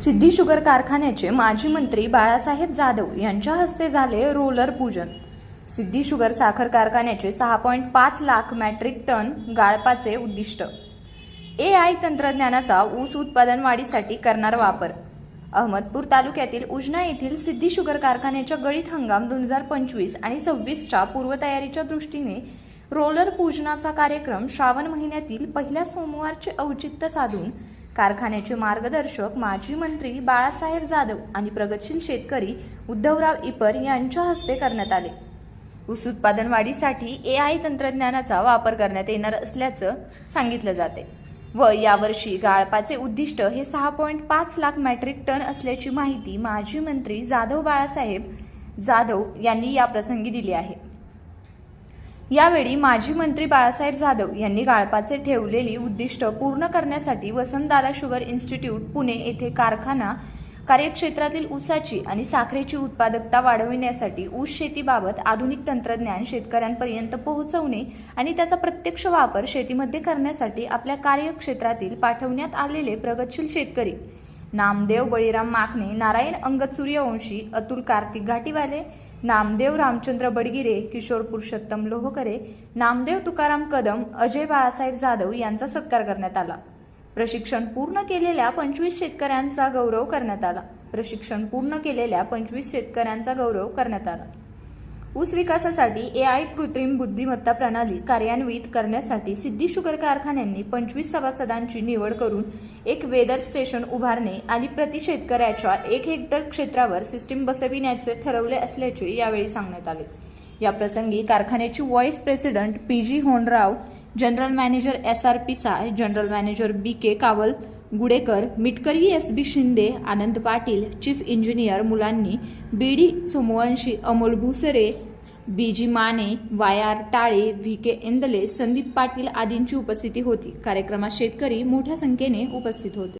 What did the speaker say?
सिद्धी sugar कारखान्याचे माजी मंत्री बाळासाहेब जाधव यांच्या हस्ते झाले रोलर पूजन. सिद्धी शुगर साखर कारखान्याचे सहा पॉईंट पाच लाख मॅट्रिक टन गाळपाचे उद्दिष्ट. ए आय तंत्रज्ञानाचा ऊस उत्पादन वाढीसाठी करणार वापर. अहमदपूर तालुक्यातील उजना येथील सिद्धी शुगर कारखान्याच्या गळीत हंगाम दोन हजार पंचवीस आणि सव्वीसच्या पूर्वतयारीच्या दृष्टीने रोलर पूजनाचा कार्यक्रम श्रावण महिन्यातील पहिल्या सोमवारचे औचित्य साधून कारखान्याचे मार्गदर्शक माजी मंत्री बाळासाहेब जाधव आणि प्रगतशील शेतकरी उद्धवराव इपर यांच्या हस्ते करण्यात आले. ऊस उत्पादन वाढीसाठी ए आय तंत्रज्ञानाचा वापर करण्यात येणार असल्याचं सांगितलं जाते व यावर्षी गाळपाचे उद्दिष्ट हे सहा पॉईंट पाच लाख मॅट्रिक टन असल्याची माहिती माजी मंत्री जाधव बाळासाहेब जाधव यांनी याप्रसंगी दिली आहे. यावेळी माजी मंत्री बाळासाहेब जाधव यांनी गाळपाचे ठेवलेली उद्दिष्ट पूर्ण करण्यासाठी वसंतदादा शुगर इन्स्टिट्यूट पुणे येथे कारखाना कार्यक्षेत्रातील ऊसाची आणि साखरेची उत्पादकता वाढविण्यासाठी ऊस शेतीबाबत आधुनिक तंत्रज्ञान शेतकऱ्यांपर्यंत पोहोचवणे आणि त्याचा प्रत्यक्ष वापर शेतीमध्ये करण्यासाठी आपल्या कार्यक्षेत्रातील पाठवण्यात आलेले प्रगतशील शेतकरी नामदेव बळीराम माखणे नारायण अंगद सूर्यवंशी अतुल कार्तिक घाटीवाले नामदेव रामचंद्र बडगिरे किशोर पुरुषोत्तम लोहकरे नामदेव तुकाराम कदम अजय बाळासाहेब जाधव यांचा सत्कार करण्यात आला. प्रशिक्षण पूर्ण केलेल्या पंचवीस शेतकऱ्यांचा गौरव करण्यात आला. प्रशिक्षण पूर्ण केलेल्या पंचवीस शेतकऱ्यांचा गौरव करण्यात आला. ऊस विकासासाठी ए आय कृत्रिम बुद्धिमत्ता प्रणाली कार्यान्वित करण्यासाठी सिद्धी शुगर कारखान्यांनी पंचवीस सभासदांची निवड करून एक वेदर स्टेशन उभारणे आणि प्रति शेतकऱ्याच्या एक हेक्टर क्षेत्रावर सिस्टीम बसविण्याचे ठरवले असल्याचे यावेळी सांगण्यात आले. या प्रसंगी कारखान्याची vice president P G Honrao general manager S R P साय general manager B K Kawal Gudekar Mitkari S B Shinde Anand Patil chief engineer मुलांनी B D Somvanshi Amol Bhusare B G Mane wire Tale V K Indale Sandeep Patil आदींची उपस्थिती होती. कार्यक्रमात शेतकरी मोठ्या संख्येने उपस्थित होते.